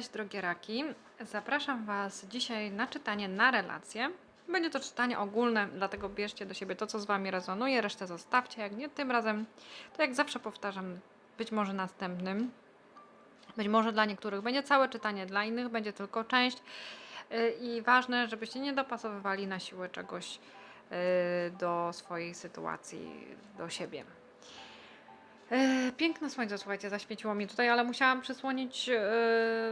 Cześć drogie raki. Zapraszam Was dzisiaj na czytanie na relacje. Będzie to czytanie ogólne, dlatego bierzcie do siebie to, co z Wami rezonuje, resztę zostawcie. Jak nie tym razem, to jak zawsze powtarzam, być może następnym. Być może dla niektórych będzie całe czytanie, dla innych będzie tylko część. Yy, I ważne, żebyście nie dopasowywali na siłę czegoś yy, do swojej sytuacji, do siebie. E, Piękne słońce, słuchajcie, zaświeciło mi tutaj, ale musiałam przysłonić e,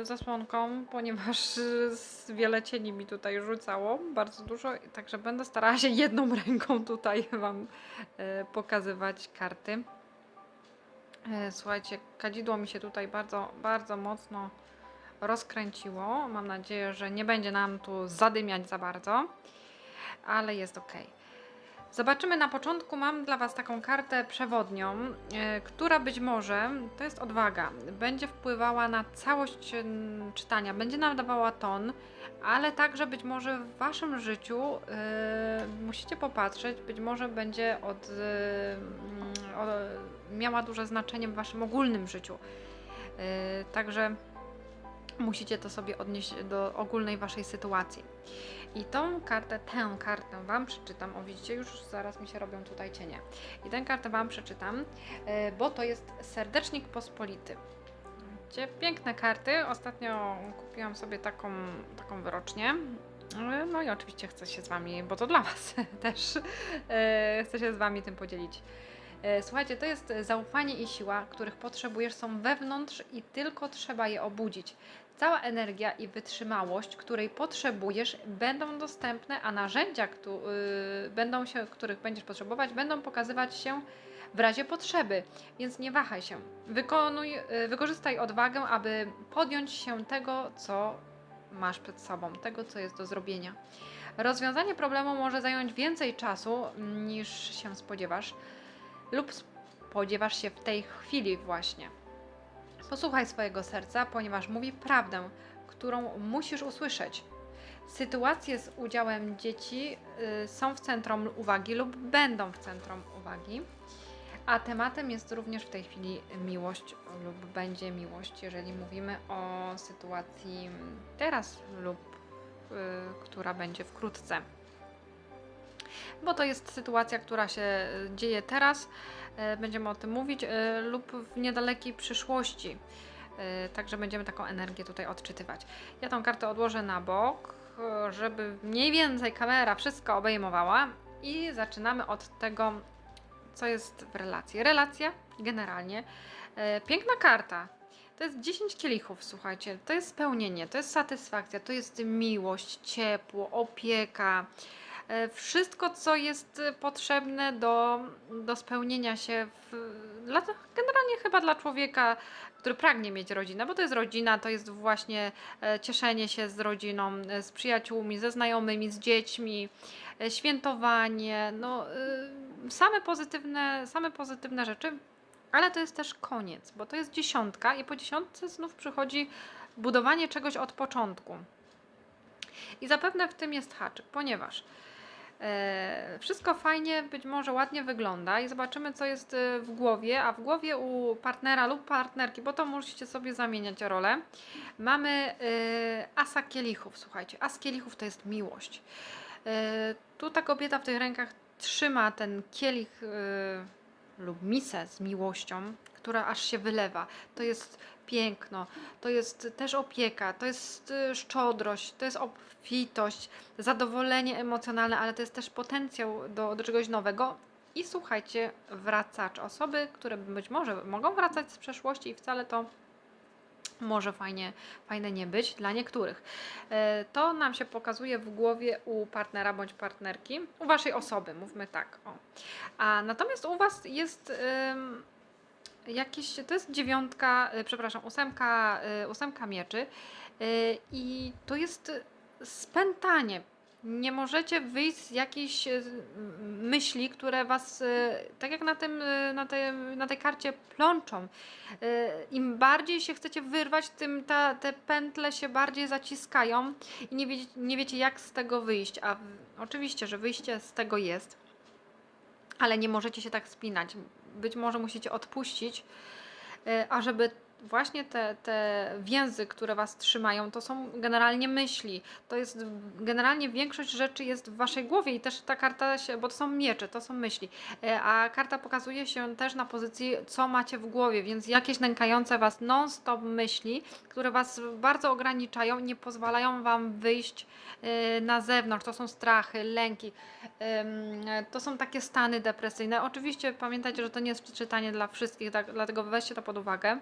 zasłonką, ponieważ wiele cieni mi tutaj rzucało, bardzo dużo, także będę starała się jedną ręką tutaj Wam e, pokazywać karty. Słuchajcie, kadzidło mi się tutaj bardzo, bardzo mocno rozkręciło. Mam nadzieję, że nie będzie nam tu zadymiać za bardzo, ale jest ok. Zobaczymy na początku. Mam dla Was taką kartę przewodnią, e, która być może, to jest odwaga, będzie wpływała na całość mm, czytania, będzie nam dawała ton, ale także być może w Waszym życiu e, musicie popatrzeć, być może będzie od, e, o, miała duże znaczenie w Waszym ogólnym życiu. E, Także musicie to sobie odnieść do ogólnej Waszej sytuacji. I tą kartę, tę kartę Wam przeczytam. O, widzicie, już zaraz mi się robią tutaj cienie. I tę kartę Wam przeczytam, e, bo to jest Serdecznik Pospolity. Widzicie, piękne karty. Ostatnio kupiłam sobie taką, taką wyrocznię. E, No i oczywiście chcę się z Wami, bo to dla Was też, e, chcę się z Wami tym podzielić. Słuchajcie, to jest zaufanie i siła, których potrzebujesz, są wewnątrz i tylko trzeba je obudzić. Cała energia i wytrzymałość, której potrzebujesz, będą dostępne, a narzędzia, któ- y, będą się, których będziesz potrzebować, będą pokazywać się w razie potrzeby. Więc nie wahaj się. Wykonuj, y, wykorzystaj odwagę, aby podjąć się tego, co masz przed sobą, tego, co jest do zrobienia. Rozwiązanie problemu może zająć więcej czasu niż się spodziewasz, lub spodziewasz się w tej chwili właśnie. Posłuchaj swojego serca, ponieważ mówi prawdę, którą musisz usłyszeć. Sytuacje z udziałem dzieci y, są w centrum uwagi lub będą w centrum uwagi, a tematem jest również w tej chwili miłość lub będzie miłość, jeżeli mówimy o sytuacji teraz lub y, która będzie wkrótce. Bo to jest sytuacja, która się y, dzieje teraz, będziemy o tym mówić, e, lub w niedalekiej przyszłości. E, Także będziemy taką energię tutaj odczytywać. Ja tą kartę odłożę na bok, e, żeby mniej więcej kamera wszystko obejmowała i zaczynamy od tego, co jest w relacji. Relacja generalnie. e, Piękna karta. To jest 10 kielichów, słuchajcie. To jest spełnienie, to jest satysfakcja, to jest miłość, ciepło, opieka. E, Wszystko, co jest e, potrzebne do, do spełnienia się, w, dla, generalnie chyba dla człowieka, który pragnie mieć rodzinę, bo to jest rodzina, to jest właśnie e, cieszenie się z rodziną, z przyjaciółmi, ze znajomymi, z dziećmi, świętowanie, no same pozytywne, same pozytywne rzeczy, ale to jest też koniec, bo to jest dziesiątka i po dziesiątce znów przychodzi budowanie czegoś od początku. I zapewne w tym jest haczyk, ponieważ wszystko fajnie, być może ładnie wygląda i zobaczymy, co jest e, w głowie, a w głowie u partnera lub partnerki, bo to musicie sobie zamieniać rolę. Mamy e, asa kielichów, słuchajcie, as kielichów to jest miłość. E, tu ta kobieta w tych rękach trzyma ten kielich e, lub misę z miłością, która aż się wylewa. To jest piękno, to jest też opieka, to jest y, szczodrość, to jest obfitość, zadowolenie emocjonalne, ale to jest też potencjał do, do czegoś nowego. I słuchajcie, wracacz, osoby, które być może mogą wracać z przeszłości i wcale to może fajnie, fajne nie być dla niektórych. E, To nam się pokazuje w głowie u partnera bądź partnerki, u waszej osoby, mówmy tak. O. A natomiast u was jest jakieś, to jest dziewiątka, y, przepraszam, ósemka, y, ósemka mieczy y, i to jest spętanie. Nie możecie wyjść z jakiejś m- myśli, które was, tak jak na, tym, na, tej, na tej karcie, plączą. Im bardziej się chcecie wyrwać, tym ta, te pętle się bardziej zaciskają i nie wiecie, nie wiecie jak z tego wyjść. A oczywiście, że wyjście z tego jest, ale nie możecie się tak spinać. Być może musicie odpuścić, y, a żeby właśnie te, te więzy, które was trzymają, to są generalnie myśli. To jest generalnie większość rzeczy jest w waszej głowie i też ta karta się, bo to są miecze, to są myśli. E, A karta pokazuje się też na pozycji, co macie w głowie, więc jakieś nękające was non-stop myśli, które was bardzo ograniczają, nie pozwalają wam wyjść e, na zewnątrz. To są strachy, lęki. To są takie stany depresyjne. Oczywiście pamiętajcie, że to nie jest czytanie dla wszystkich, tak, dlatego weźcie to pod uwagę.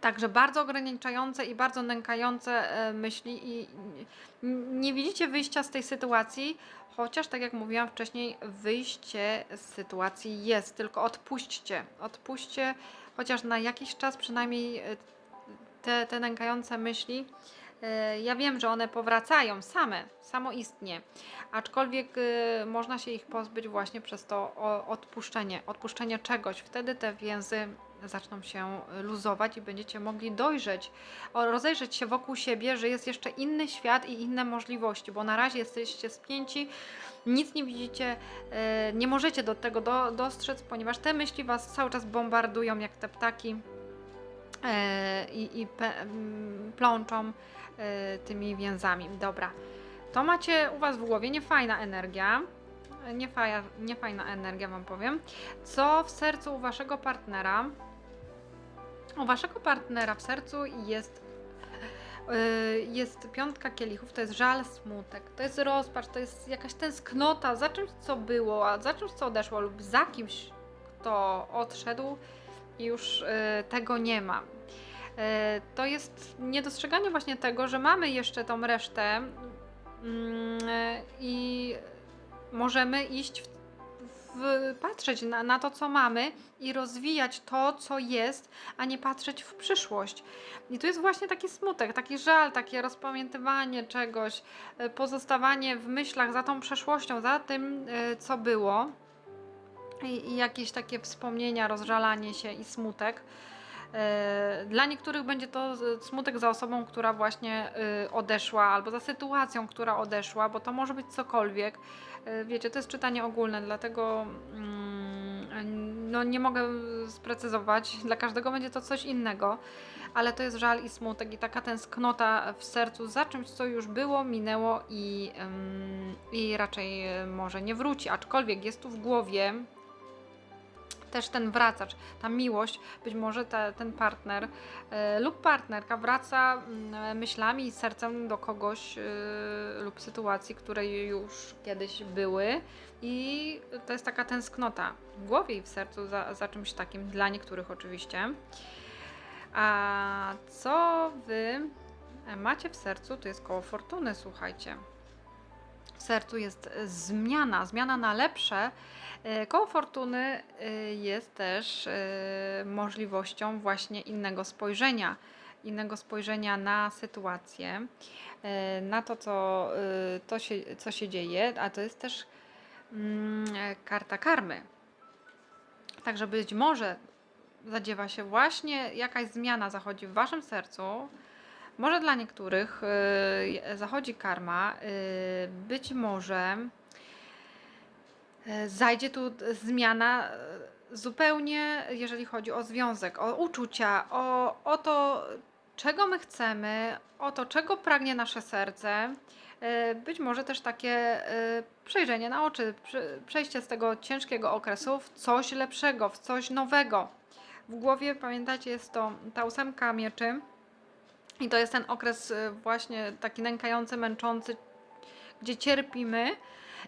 Także bardzo ograniczające i bardzo nękające e, myśli i nie widzicie wyjścia z tej sytuacji, chociaż tak jak mówiłam wcześniej, wyjście z sytuacji jest, tylko odpuśćcie, odpuśćcie chociaż na jakiś czas przynajmniej e, te, te nękające myśli. E, Ja wiem, że one powracają same, samoistnie, aczkolwiek e, można się ich pozbyć właśnie przez to odpuszczenie, odpuszczenie czegoś. Wtedy te więzy zaczną się luzować i będziecie mogli dojrzeć, rozejrzeć się wokół siebie, że jest jeszcze inny świat i inne możliwości, bo na razie jesteście spięci, nic nie widzicie, e, nie możecie do tego do, dostrzec, ponieważ te myśli was cały czas bombardują jak te ptaki i, i m, plączą e, tymi więzami. Dobra, to macie u was w głowie niefajna energia. Niefajna, niefajna energia, wam powiem. Co w sercu u waszego partnera? U waszego partnera w sercu jest y, jest piątka kielichów, to jest żal, smutek, to jest rozpacz, to jest jakaś tęsknota za czymś, co było, a za czymś, co odeszło, lub za kimś, kto odszedł i już y, tego nie ma. Y, To jest niedostrzeganie właśnie tego, że mamy jeszcze tą resztę mm, i możemy iść w, w, patrzeć na, na to, co mamy i rozwijać to, co jest, a nie patrzeć w przyszłość. I tu jest właśnie taki smutek, taki żal, takie rozpamiętywanie czegoś, e, pozostawanie w myślach za tą przeszłością, za tym, e, co było. I, i jakieś takie wspomnienia, rozżalanie się i smutek. E, Dla niektórych będzie to z- smutek za osobą, która właśnie y, odeszła, albo za sytuacją, która odeszła, bo to może być cokolwiek. E, Wiecie, to jest czytanie ogólne, dlatego mm, no, nie mogę sprecyzować. Dla każdego będzie to coś innego, ale to jest żal i smutek i taka tęsknota w sercu za czymś, co już było, minęło i, i raczej e, może nie wróci. Aczkolwiek jest tu w głowie też ten wracacz, ta miłość, być może ta, ten partner e, lub partnerka wraca mm, myślami i sercem do kogoś e, lub sytuacji, które już kiedyś były i to jest taka tęsknota w głowie i w sercu za, za czymś takim, dla niektórych oczywiście. A co wy macie w sercu, to jest koło fortuny, słuchajcie. W sercu jest e, zmiana, zmiana na lepsze. E, Koło fortuny e, jest też możliwością właśnie innego spojrzenia, innego spojrzenia na sytuację, na to, co, to się, co się dzieje, a to jest też mm, karta karmy. Także być może zadziewa się właśnie jakaś zmiana, zachodzi w waszym sercu. Może dla niektórych y, zachodzi karma, y, być może y, zajdzie tu zmiana zupełnie, jeżeli chodzi o związek, o uczucia, o, o to, czego my chcemy, o to, czego pragnie nasze serce. Być może też takie przejrzenie na oczy, przejście z tego ciężkiego okresu w coś lepszego, w coś nowego. W głowie, pamiętacie, jest to ta ósemka mieczy. I to jest ten okres y, właśnie taki nękający, męczący, gdzie cierpimy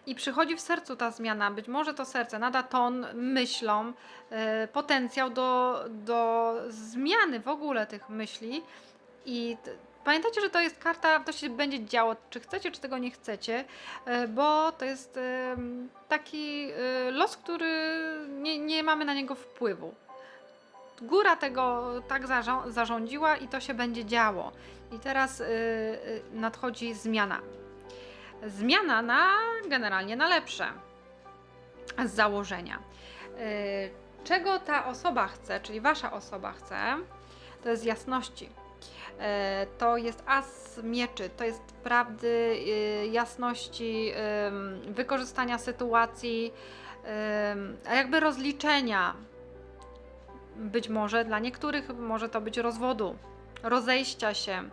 i przychodzi w sercu ta zmiana. Być może to serce nada ton myślom, y, potencjał do, do zmiany w ogóle tych myśli. I pamiętajcie, że to jest karta, to się będzie działo, czy chcecie, czy tego nie chcecie, y, bo to jest taki los, który nie, nie mamy na niego wpływu góra tego tak zarząd, zarządziła i to się będzie działo. I teraz y, y, nadchodzi zmiana. Zmiana na generalnie na lepsze z założenia. Y, czego ta osoba chce, czyli wasza osoba chce, to jest jasności. To jest as mieczy, to jest prawdy, jasności, wykorzystania sytuacji, jakby rozliczenia być może dla niektórych może to być rozwodu, rozejścia się,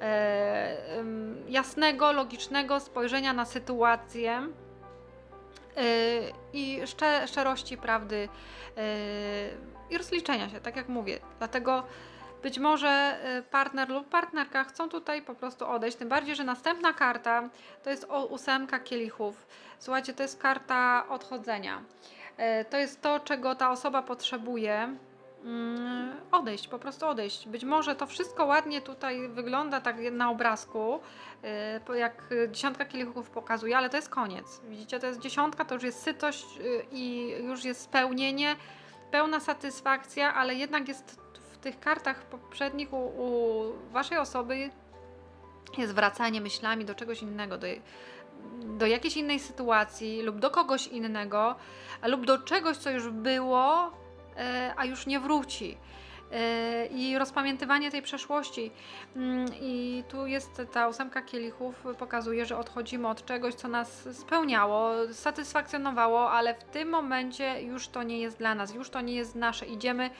e, jasnego, logicznego spojrzenia na sytuację yy, i szcze, szczerości prawdy yy, i rozliczenia się, tak jak mówię. Dlatego być może partner lub partnerka chcą tutaj po prostu odejść, tym bardziej, że następna karta to jest ósemka kielichów. Słuchajcie, to jest karta odchodzenia. To jest to, czego ta osoba potrzebuje. Mm, Odejść, po prostu odejść. Być może to wszystko ładnie tutaj wygląda tak na obrazku, y, jak y, dziesiątka kielichów pokazuje, ale to jest koniec. Widzicie, to jest dziesiątka, to już jest sytość y, i już jest spełnienie, pełna satysfakcja, ale jednak jest w tych kartach poprzednich u, u waszej osoby jest wracanie myślami do czegoś innego, do, do jakiejś innej sytuacji lub do kogoś innego, lub do czegoś, co już było, a już nie wróci. E, I rozpamiętywanie tej przeszłości. Mm, I tu jest ta ósemka kielichów, pokazuje, że odchodzimy od czegoś, co nas spełniało, satysfakcjonowało, ale w tym momencie już to nie jest dla nas, już to nie jest nasze. Idziemy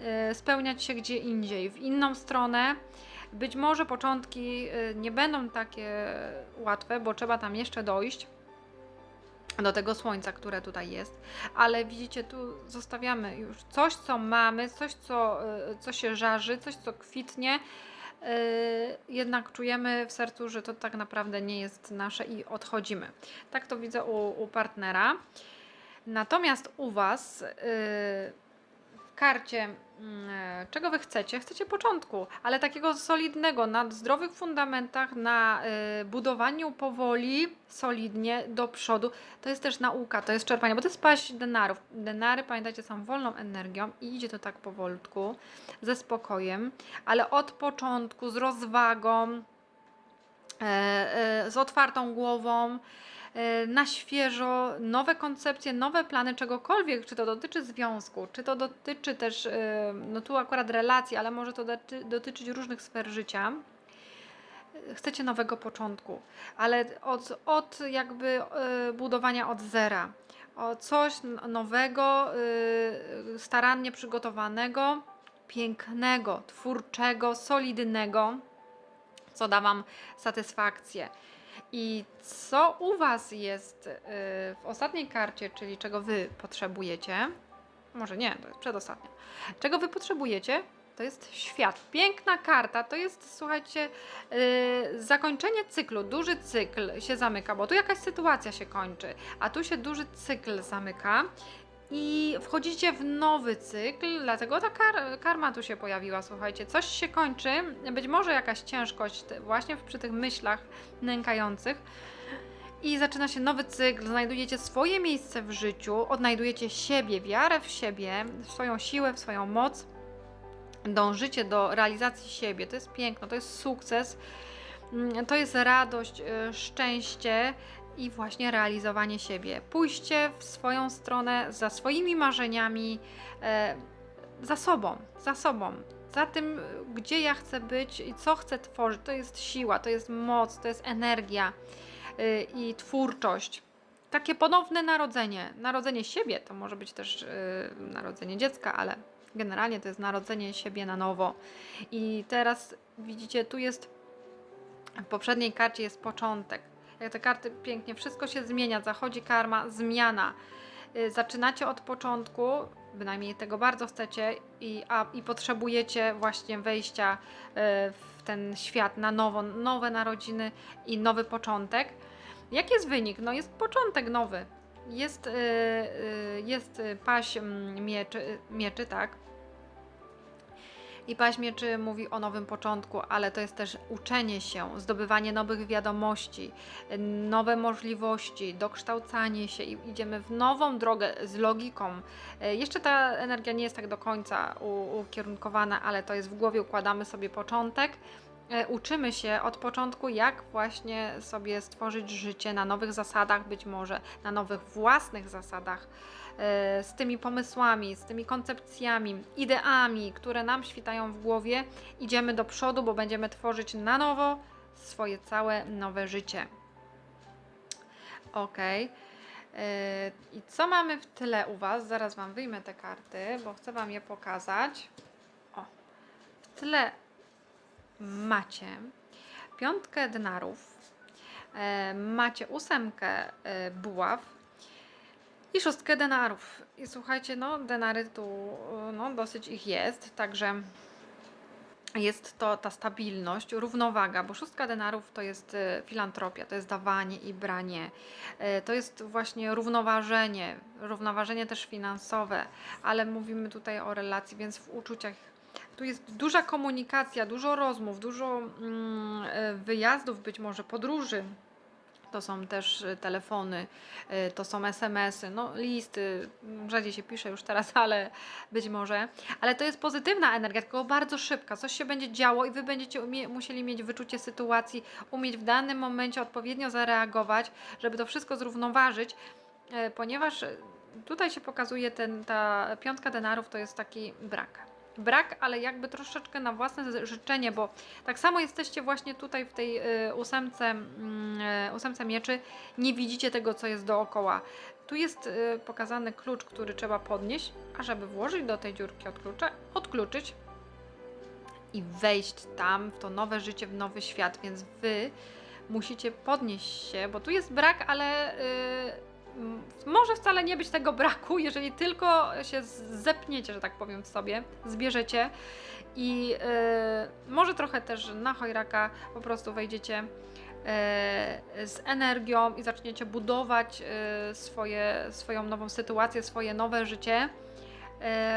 e, spełniać się gdzie indziej, w inną stronę. Być może początki e, nie będą takie łatwe, bo trzeba tam jeszcze dojść do tego słońca, które tutaj jest, ale widzicie, tu zostawiamy już coś, co mamy, coś, co, e, co się żarzy, coś, co kwitnie. e, Jednak czujemy w sercu, że to tak naprawdę nie jest nasze i odchodzimy. Tak to widzę u, u partnera. Natomiast u Was y, w karcie, czego Wy chcecie? Chcecie początku, ale takiego solidnego, na zdrowych fundamentach, na y, budowaniu powoli, solidnie do przodu. To jest też nauka, to jest czerpanie, bo to jest paść denarów. Denary, pamiętajcie, są wolną energią i idzie to tak powolutku, ze spokojem, ale od początku, z rozwagą, e, e, z otwartą głową, e, na świeżo, nowe koncepcje, nowe plany czegokolwiek, czy to dotyczy związku, czy to dotyczy też, e, no tu akurat relacji, ale może to doty- dotyczyć różnych sfer życia. E, Chcecie nowego początku, ale od, od jakby e, budowania od zera, o coś nowego, e, starannie przygotowanego, pięknego, twórczego, solidnego, co da Wam satysfakcję. I co u Was jest y, w ostatniej karcie, czyli czego Wy potrzebujecie? Może nie, to jest przedostatnia. Czego Wy potrzebujecie? To jest świat. Piękna karta. To jest, słuchajcie, y, zakończenie cyklu. Duży cykl się zamyka, bo tu jakaś sytuacja się kończy, a tu się duży cykl zamyka. I wchodzicie w nowy cykl, dlatego ta kar karma tu się pojawiła. Słuchajcie, coś się kończy, być może jakaś ciężkość, właśnie przy tych myślach nękających. I zaczyna się nowy cykl, znajdujecie swoje miejsce w życiu, odnajdujecie siebie, wiarę w siebie, w swoją siłę, w swoją moc. Dążycie do realizacji siebie. To jest piękno, to jest sukces, mm, to jest radość, y, szczęście i właśnie realizowanie siebie. Pójście w swoją stronę za swoimi marzeniami, e, za sobą, za sobą, za tym, gdzie ja chcę być i co chcę tworzyć. To jest siła, to jest moc, to jest energia y, i twórczość. Takie ponowne narodzenie. Narodzenie siebie to może być też y, narodzenie dziecka, ale generalnie to jest narodzenie siebie na nowo. I teraz widzicie, tu jest w poprzedniej karcie jest początek. Jak te karty pięknie, wszystko się zmienia, zachodzi karma, zmiana. Y, Zaczynacie od początku, bynajmniej tego bardzo chcecie i, a, i potrzebujecie właśnie wejścia y, w ten świat na nowo, nowe narodziny i nowy początek. Jaki jest wynik? No jest początek nowy. Jest, jest paść mm, mieczy, mieczy, tak? I paść mieczy mówi o nowym początku, ale to jest też uczenie się, zdobywanie nowych wiadomości, nowe możliwości, dokształcanie się i idziemy w nową drogę z logiką. Y, Jeszcze ta energia nie jest tak do końca ukierunkowana, ale to jest w głowie, układamy sobie początek. Y, Uczymy się od początku, jak właśnie sobie stworzyć życie na nowych zasadach, być może na nowych własnych zasadach e, z tymi pomysłami, z tymi koncepcjami, ideami, które nam świtają w głowie, idziemy do przodu, bo będziemy tworzyć na nowo swoje całe nowe życie. Ok. I co mamy w tyle u Was? Zaraz Wam wyjmę te karty, bo chcę Wam je pokazać. O, w tle macie piątkę denarów, e, macie ósemkę e, buław i szóstkę denarów. I słuchajcie, no denary tu, e, no dosyć ich jest, także jest to ta stabilność, równowaga, bo szóstka denarów to jest filantropia, to jest dawanie i branie, to jest właśnie równoważenie, równoważenie też finansowe, ale mówimy tutaj o relacji, więc w uczuciach tu jest duża komunikacja, dużo rozmów, dużo mm, e, wyjazdów, być może podróży. To są też e, telefony, e, to są SMS-y, no listy, mm, rzadziej się pisze już teraz, ale być może. Ale to jest pozytywna energia, tylko bardzo szybka. Coś się będzie działo i wy będziecie musieli mieć wyczucie sytuacji, umieć w danym momencie odpowiednio zareagować, żeby to wszystko zrównoważyć, ponieważ tutaj się pokazuje ten, ta piątka denarów to jest taki brak. Brak, ale jakby troszeczkę na własne życzenie, bo tak samo jesteście właśnie tutaj w tej y, ósemce, mm, y, ósemce mieczy, nie widzicie tego, co jest dookoła. Tu jest y, pokazany klucz, który trzeba podnieść, a żeby włożyć do tej dziurki od klucza, odkluczyć i wejść tam w to nowe życie, w nowy świat, więc wy musicie podnieść się, bo tu jest brak, ale może wcale nie być tego braku, jeżeli tylko się zepniecie, że tak powiem, w sobie, zbierzecie i y, może trochę też na chojraka po prostu wejdziecie y, z energią i zaczniecie budować y, swoje, swoją nową sytuację, swoje nowe życie.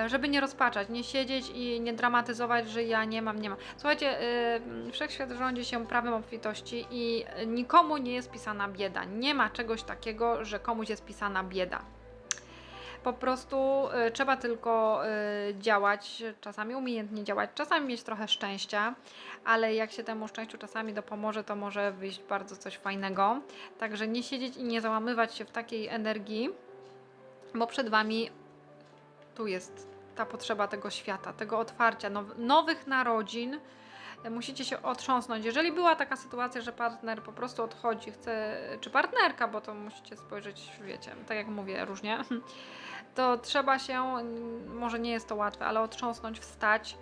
Y, Żeby nie rozpaczać, nie siedzieć i nie dramatyzować, że ja nie mam, nie mam. Słuchajcie, y, wszechświat rządzi się prawem obfitości i nikomu nie jest pisana bieda. Nie ma czegoś takiego, że komuś jest pisana bieda. Po prostu y, trzeba tylko działać, czasami umiejętnie działać, czasami mieć trochę szczęścia, ale jak się temu szczęściu czasami dopomoże, to może wyjść bardzo coś fajnego. Także nie siedzieć i nie załamywać się w takiej energii, bo przed Wami tu jest ta potrzeba tego świata, tego otwarcia, now, nowych narodzin. Musicie się otrząsnąć. Jeżeli była taka sytuacja, że partner po prostu odchodzi, chce, czy partnerka, bo to musicie spojrzeć, wiecie, tak jak mówię, różnie, to trzeba się, może nie jest to łatwe, ale otrząsnąć, wstać,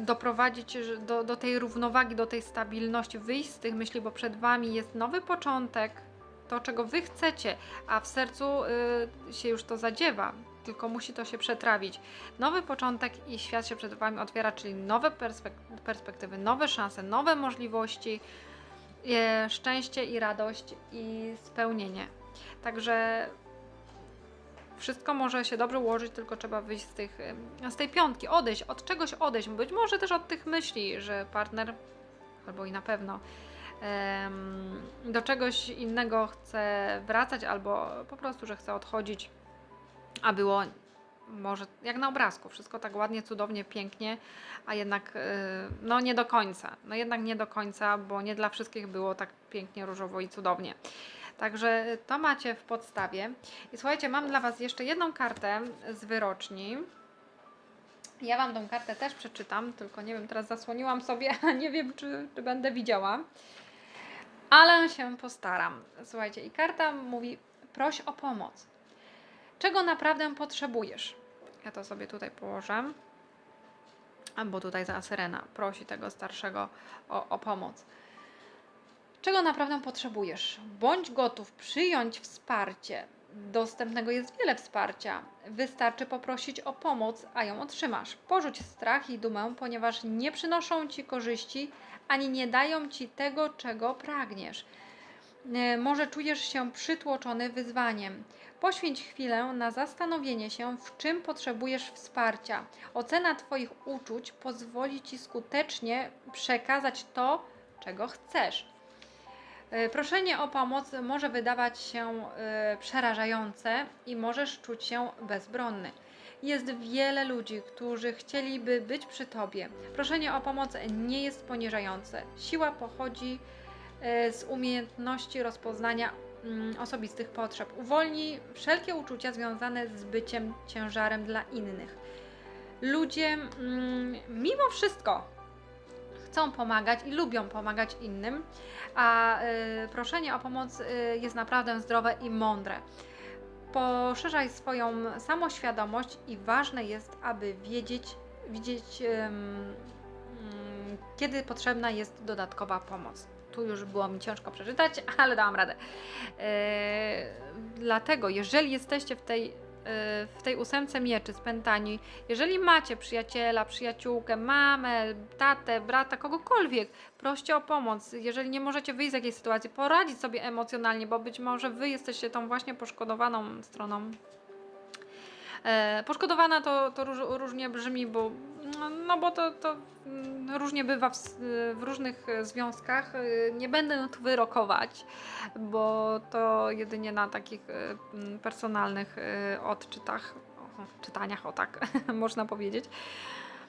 doprowadzić do, do tej równowagi, do tej stabilności, wyjść z tych myśli, bo przed Wami jest nowy początek, to czego Wy chcecie, a w sercu y, się już to zadziewa, tylko musi to się przetrawić. Nowy początek i świat się przed Wami otwiera, czyli nowe perspek- perspektywy, nowe szanse, nowe możliwości, e, szczęście i radość i spełnienie. Także wszystko może się dobrze ułożyć, tylko trzeba wyjść z, tych, z tej piątki, odejść, od czegoś odejść, być może też od tych myśli, że partner, albo i na pewno, do czegoś innego chce wracać, albo po prostu, że chce odchodzić, a było może jak na obrazku, wszystko tak ładnie, cudownie, pięknie, a jednak y, no nie do końca. No jednak nie do końca, bo nie dla wszystkich było tak pięknie, różowo i cudownie. Także to macie w podstawie. I słuchajcie, mam dla Was jeszcze jedną kartę z wyroczni. Ja Wam tą kartę też przeczytam, tylko nie wiem, teraz zasłoniłam sobie, nie wiem, czy, czy będę widziała. Ale się postaram. Słuchajcie, i karta mówi: proś o pomoc. Czego naprawdę potrzebujesz? Ja to sobie tutaj położę. Albo tutaj za Syrena prosi tego starszego o, o pomoc. Czego naprawdę potrzebujesz? Bądź gotów przyjąć wsparcie. Dostępnego jest wiele wsparcia. Wystarczy poprosić o pomoc, a ją otrzymasz. Porzuć strach i dumę, ponieważ nie przynoszą ci korzyści ani nie dają ci tego, czego pragniesz. E, Może czujesz się przytłoczony wyzwaniem. Poświęć chwilę na zastanowienie się, w czym potrzebujesz wsparcia. Ocena Twoich uczuć pozwoli Ci skutecznie przekazać to, czego chcesz. E, Proszenie o pomoc może wydawać się e, przerażające i możesz czuć się bezbronny. Jest wiele ludzi, którzy chcieliby być przy Tobie. Proszenie o pomoc nie jest poniżające. Siła pochodzi e, z umiejętności rozpoznania mm, osobistych potrzeb. Uwolni wszelkie uczucia związane z byciem ciężarem dla innych. Ludzie, mm, mimo wszystko, chcą pomagać i lubią pomagać innym, a y, proszenie o pomoc y, jest naprawdę zdrowe i mądre. Poszerzaj swoją samoświadomość i ważne jest, aby wiedzieć, widzieć, ym, kiedy potrzebna jest dodatkowa pomoc. Tu już było mi ciężko przeczytać, ale dałam radę. Yy, dlatego, jeżeli jesteście w tej, w tej ósemce mieczy spętani, jeżeli macie przyjaciela, przyjaciółkę, mamę, tatę, brata, kogokolwiek, proście o pomoc. Jeżeli nie możecie wyjść z jakiejś sytuacji, poradzić sobie emocjonalnie, bo być może wy jesteście tą właśnie poszkodowaną stroną. E, poszkodowana to, to róż, różnie brzmi, bo, no, bo to, to mm, różnie bywa w, w różnych e, związkach. E, Nie będę tu wyrokować, bo to jedynie na takich e, m, personalnych odczytach, czytaniach, o tak można powiedzieć.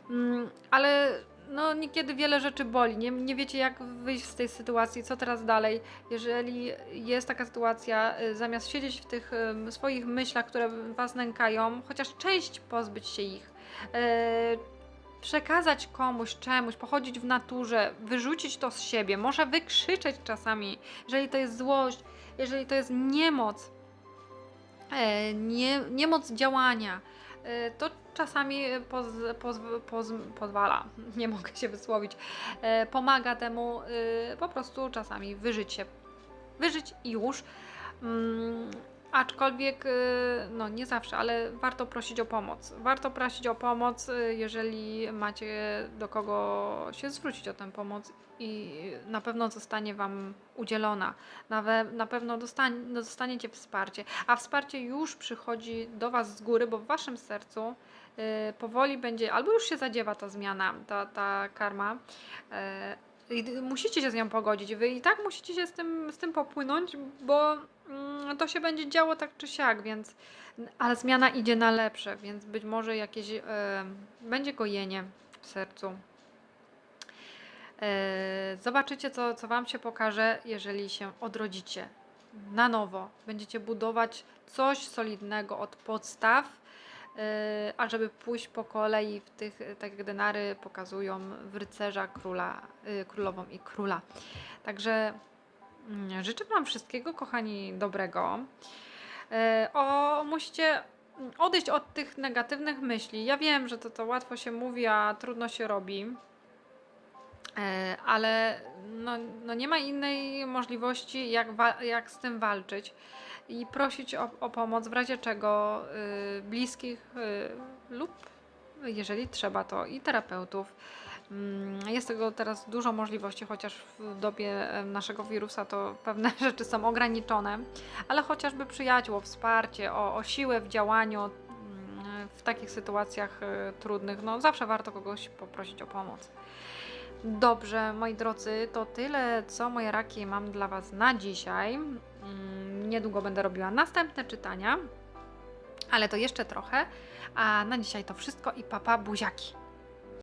Mm, Ale no, niekiedy wiele rzeczy boli. Nie, nie wiecie, jak wyjść z tej sytuacji, co teraz dalej. Jeżeli jest taka sytuacja, zamiast siedzieć w tych swoich myślach, które was nękają, chociaż część pozbyć się ich, przekazać komuś, czemuś, pochodzić w naturze, wyrzucić to z siebie, może wykrzyczeć czasami, jeżeli to jest złość, jeżeli to jest niemoc, e, nie, niemoc działania, e, to czasami poz, poz, poz, pozwala, nie mogę się wysłowić, e, pomaga temu po prostu czasami wyżyć się. Wyżyć i już. Aczkolwiek, e, no nie zawsze, ale warto prosić o pomoc. Warto prosić o pomoc, e, jeżeli macie do kogo się zwrócić o tę pomoc i na pewno zostanie Wam udzielona. Na, na pewno dostań, dostaniecie wsparcie, a wsparcie już przychodzi do Was z góry, bo w Waszym sercu y, powoli będzie, albo już się zadziewa ta zmiana, ta, ta karma. y, musicie się z nią pogodzić. Wy i tak musicie się z tym, z tym popłynąć, bo mm, to się będzie działo tak czy siak, więc. Ale zmiana idzie na lepsze, więc być może jakieś y, będzie gojenie w sercu. E, Zobaczycie, co, co Wam się pokaże, jeżeli się odrodzicie na nowo. Będziecie budować coś solidnego od podstaw, e, ażeby pójść po kolei w tych, tak jak denary pokazują, w rycerza, króla, e, królową i króla. Także życzę Wam wszystkiego, kochani, dobrego. E, O, musicie odejść od tych negatywnych myśli. Ja wiem, że to, to łatwo się mówi, a trudno się robi. E, ale no, no nie ma innej możliwości, jak, jak z tym walczyć i prosić o, o pomoc w razie czego y, bliskich y, lub jeżeli trzeba to i terapeutów. Mm, Jest tego teraz dużo możliwości, chociaż w dobie naszego wirusa to pewne rzeczy są ograniczone, ale chociażby przyjaciół, wsparcie, o, o siłę w działaniu mm, w takich sytuacjach e, trudnych, no zawsze warto kogoś poprosić o pomoc. Dobrze, moi drodzy, to tyle, co moje raki mam dla Was na dzisiaj. Mm, Niedługo będę robiła następne czytania, ale to jeszcze trochę. A na dzisiaj to wszystko i papa buziaki.